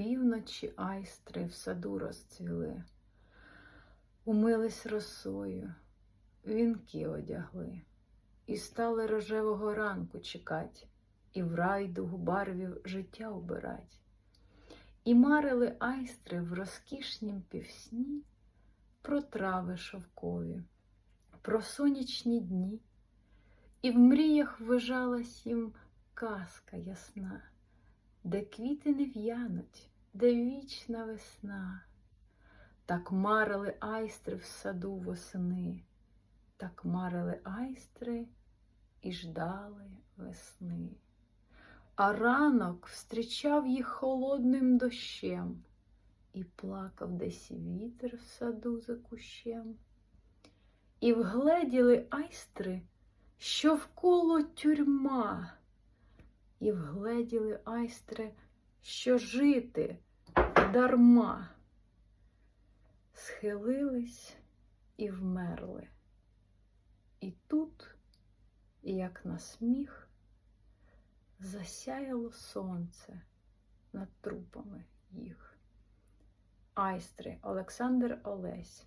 Опівночі айстри в саду розцвіли, умились росою, вінки одягли, і стали рожевого ранку чекать, і в райдугу барвів життя убирать. І марили айстри в розкішнім півсні про трави шовкові, про сонячні дні, і в мріях вижалась їм казка ясна, де квіти не в'януть, де вічна весна. Так марили айстри в саду восени, так марили айстри і ждали весни. А ранок встрічав їх холодним дощем, і плакав десь вітер в саду за кущем. І вгледіли айстри, що вколо тюрма, і вгледіли айстри, що жити дарма. Схилились і вмерли. І тут, як на сміх, засяяло сонце над трупами їх. Айстри Олександр Олесь